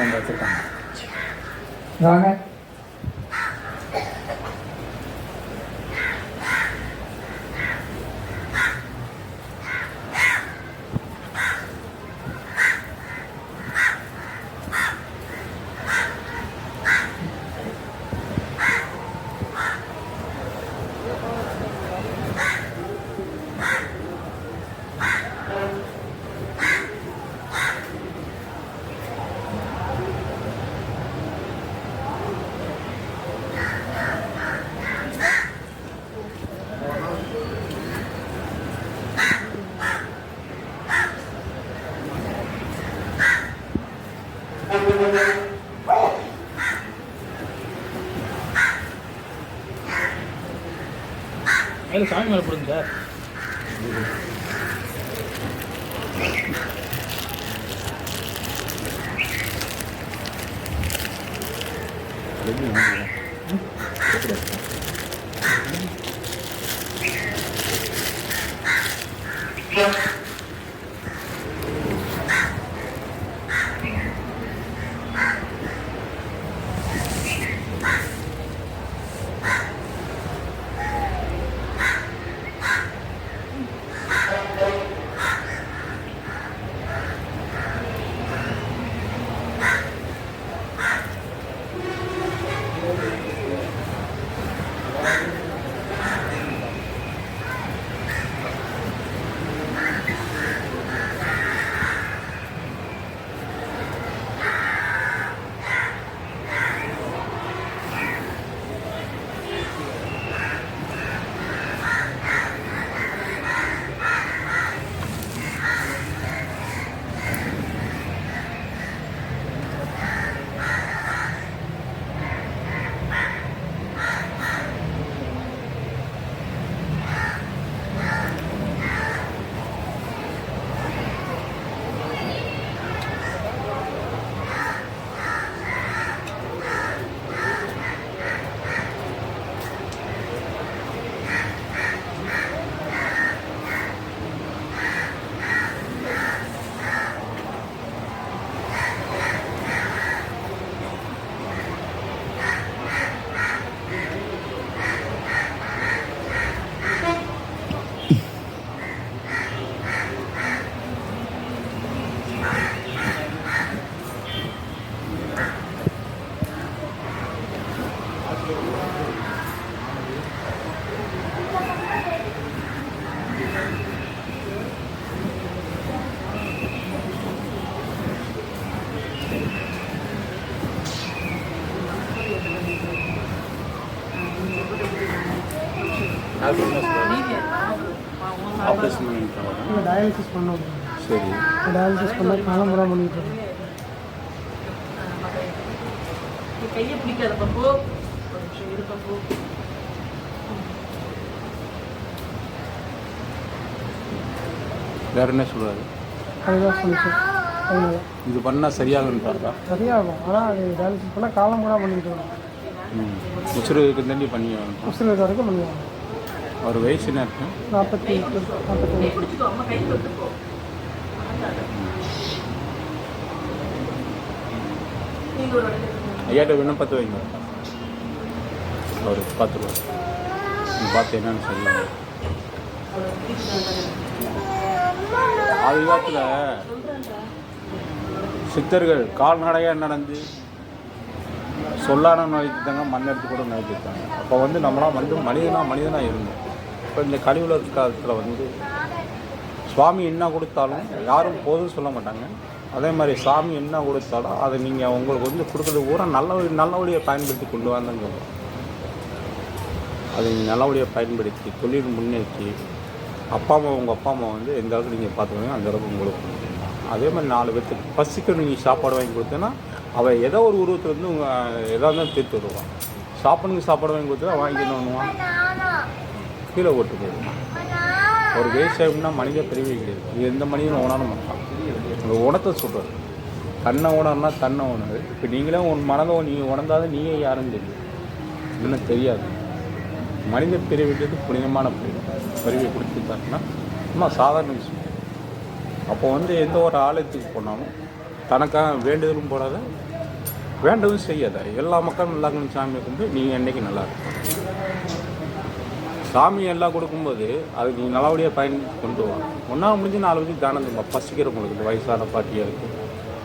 அஞ்சாவது வச்சுருக்காங்க வாங்க கையில் சாமி மேலே போடுங்க சார். ஆப்ரேஷன் பண்ணிட்டாங்க இல்லை டயாலிசிஸ் பண்ணோம். சரி. டயாலிசிஸ் பண்ண காலம்புறா பண்ணிட்டு இருக்கோம் கையை பிடிக்காத வேற என்ன சொல்றாரு? அதுதான் சொல்லிச்சு அதனால இது பண்ணால் சரியாகுன்றாரா சரியாகும். ஆனால் அது டயாலிசிஸ் பண்ணால் காலம்புறா பண்ணிட்டு இருக்கோம் ம். உசுருக்கு தண்டி பண்ணி ஆகணும். உசுறு இருக்க வரைக்கும் பண்ணுவாங்க அவர் வயசு என்ன இருக்கு? நாற்பத்தி எட்டு நாற்பத்தி ஐயாட்ட விண்ணப்பத்தை வைங்க அவர் பார்த்துருவார் நீ பார்த்து என்னன்னு சொல்லுங்க ஆதி காலத்தில் சித்தர்கள் கால்நடையாக நடந்து சொல்லான நோய்த்தாங்க மண் எடுத்து கூட நோய்த்தாங்க அப்போ வந்து நம்மளாம் வந்து மனிதனாக மனிதனாக இருந்தோம். இப்போ இந்த கழிவுல காலத்தில் வந்து சுவாமி என்ன கொடுத்தாலும் யாரும் போதும் சொல்ல மாட்டாங்க. அதே மாதிரி சாமி என்ன கொடுத்தாலும் அதை நீங்கள் உங்களுக்கு வந்து கொடுக்குறது பூரா நல்ல நல்ல வழியை பயன்படுத்தி கொண்டு வாங்கன்னு சொல்லுவோம் அதை நல்லபடியாக பயன்படுத்தி தொழில் முன்னேற்றி அப்பா அம்மா உங்கள் அப்பா அம்மா வந்து எந்த அளவுக்கு நீங்கள் பார்த்துக்கணும் அந்த அளவுக்கு உங்களுக்கு அதே மாதிரி நாலு பேர்த்துக்கு பசிக்க நீங்கள் சாப்பாடு வாங்கி கொடுத்தேன்னா அவன் ஏதோ ஒரு உருவத்தில் வந்து உங்கள் எதாக இருந்தாலும் தீர்த்து விடுவான் சாப்பாடுக்கு சாப்பாடு வாங்கி கொடுத்தா வாங்கி கீழே ஓட்டு போயிடுவான் ஒரு விவசாயம்னா மனித பிரிவே கிடையாது. இது எந்த மனிதனும் உணர மாட்டான். உங்கள் உணத்தை சொல்கிறது கண்ணை உணர்னா தன்னை உணரு இப்போ நீங்களே உன் மனதை நீங்கள் உணர்ந்தாதான் நீயே யாருன்னு தெரியும். இன்னும் தெரியாது. மனித பிரிவுன்றது புனிதமான பிரிவு பிரிவை கொடுத்துட்டாங்கன்னா சும்மா சாதாரண விஷயம். அப்போ வந்து எந்த ஒரு ஆலயத்துக்கு போனாலும் தனக்காக வேண்டுதலும் போடாத வேண்டதும் செய்யாத. எல்லா மக்களும் நல்லா இருக்கணும் சாமியை கும்பிட்டு நீ என்றைக்கு நல்லா இருக்கும் சாமி எல்லாம் கொடுக்கும்போது அது நீ நல்லபடியாக பயன் கொண்டு வா. ஒன்றா முடிஞ்சு நாலு வச்சு தானம் தருவா பசிக்கிறவங்களுக்கு இந்த வயசான பாட்டியாக இருக்குது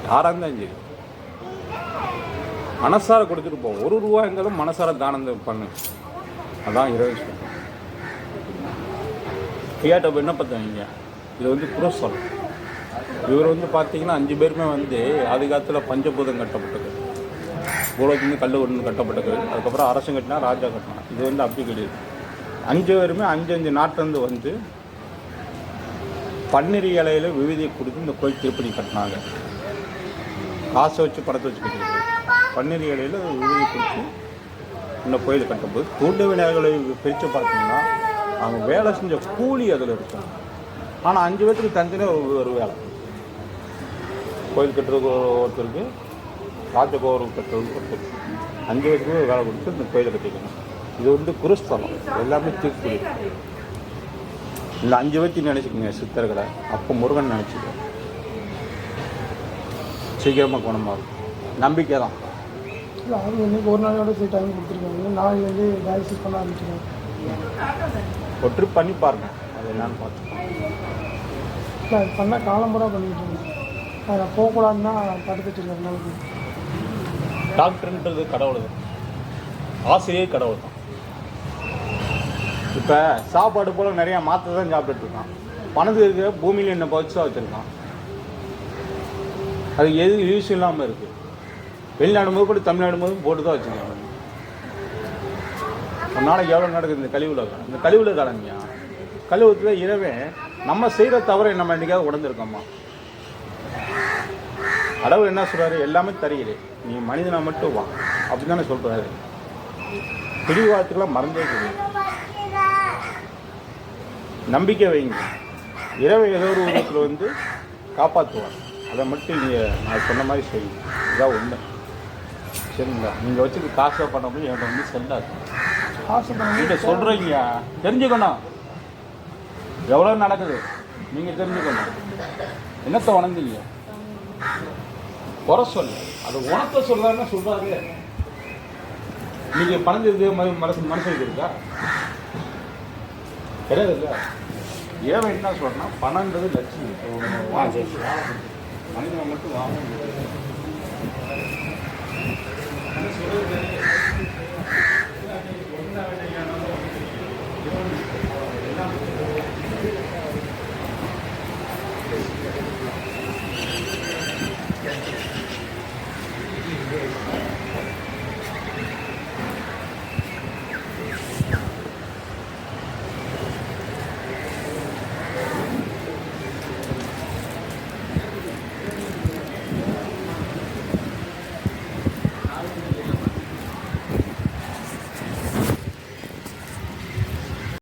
யாராக இருந்தாலும் சரி. மனசார கொடுத்துட்டு போ. ஒரு ரூபா எங்காலும் மனசார தானம் பண்ணு. அதான் இரவு சொல்றேன் ஐயாட்ட என்ன வைங்க இது வந்து குரசல். இவர் வந்து பார்த்தீங்கன்னா அஞ்சு பேருமே வந்து ஆதி காலத்தில் பஞ்சபூதம் கட்டப்பட்டது. பூலோகத்துலேருந்து கல் ஒன்று கட்டப்பட்டது. அதுக்கப்புறம் அரசன் கட்டினா ராஜா கட்டினா இது வந்து அப்படி கிடையாது அஞ்சு பேருமே அஞ்சு அஞ்சு நாட்டிலேருந்து வந்து பன்னிரு இலையில விவிதியை கொடுத்து இந்த கோயில் திருப்பதி கட்டினாங்க. காசை வச்சு படத்தை வச்சு கட்டிருக்காங்க பன்னிரு இலையில் விவிதியை கொடுத்து இந்த கோயில் கட்டும்போது தூண்டு விநாயகர்களை பிரித்து பார்த்தீங்கன்னா அவங்க வேலை செஞ்ச கூலி அதில் இருக்கும் ஆனால் அஞ்சு பேர்த்துக்கு தனித்தனியாக ஒரு வேலை. கோயில் கட்டுறதுக்கு ஒருத்தருக்கு ராஜகோபுரம் கட்டுறதுக்கு ஒருத்தருக்கு. அஞ்சு பேருக்கு ஒரு வேலை கொடுத்து இந்த கோயிலை கட்டிக்கணும். இது வந்து குருஸ்தலம். எல்லாமே தீர்க்குடி இந்த அஞ்சு பேர்த்தி நினச்சிக்கோங்க சித்தர்களை. அப்போ முருகன் நினச்சிக்கோ சீக்கிரமாக குணமாகும். நம்பிக்கை தான் இல்லை அவங்க இன்னைக்கு ஒரு நாளோட சரி டைம் கொடுத்துருக்காங்க. நாளைக்கு வந்து டயாலிசிஸ் பண்ண ஆரம்பிச்சிருக்காங்க ஒரு ட்ரிப் பண்ணி பாருங்க. அது என்னன்னு பார்த்துக்கோங்க இல்லை அது பண்ணால் காலம்புறா பண்ணிட்டு இருக்கேன் அதை போகக்கூடாதுன்னா தடுத்து வச்சிருக்காங்க நாளைக்கு டாக்டர்ன்றது கடவுள் தான் ஆசிரியர் கடவுள் தான் இப்போ சாப்பாடு போல் நிறையா மாத்திரை தான் சாப்பிட்டுட்டு இருக்கான். பணத்துக்கு இருக்க பூமியில் என்ன பவிச்சு தான் வச்சுருக்கான். அது எது யூஸ் இல்லாமல் இருக்குது வெளிநாடு போது கூட தமிழ்நாடு போது போட்டு தான் வச்சுருக்காங்க. ஒரு நாளைக்கு எவ்வளோ நடக்குது இந்த கழிவுல? இந்த கழிவுல காலங்கய்யா கழிவுத்துல இரவே நம்ம செய்கிற தவிர நம்ம என்றைக்காவது உடந்திருக்கோமா கடவுள் என்ன சொல்கிறாரு எல்லாமே தருகிறேன் நீ மனிதனாக மட்டும் வா. அப்படி தானே சொல்கிறாரு பிடிவாதத்துக்கெல்லாம் மறந்தே கிடையாது நம்பிக்கை வைங்க. இரவு ஏதோ ஒரு உருவத்தில் வந்து காப்பாற்றுவார் அதை மட்டும் நீங்கள் நான் சொன்ன மாதிரி செய்யுங்க. இதான் உண்மை. சரிங்களா? நீங்கள் வச்சுக்க காசை பண்ண முடியும் என்கிட்ட வந்து செல்லாது. காசு பண்ணி சொல்கிறீங்க தெரிஞ்சுக்கணும். எவ்வளோ நடக்குது? நீங்கள் தெரிஞ்சுக்கணும். என்னத்தை வணங்குங்க குறை சொல்லு. அது உனத்தை சொல்றாருன்னா சொல்றாரு நீங்க பணம் இது மனசு மனசு இருக்கா கிடையாது இல்ல? ஏன் என்ன சொல்றேன்னா பணம்ன்றது லட்சுமி மனிதனை மட்டும் வாங்க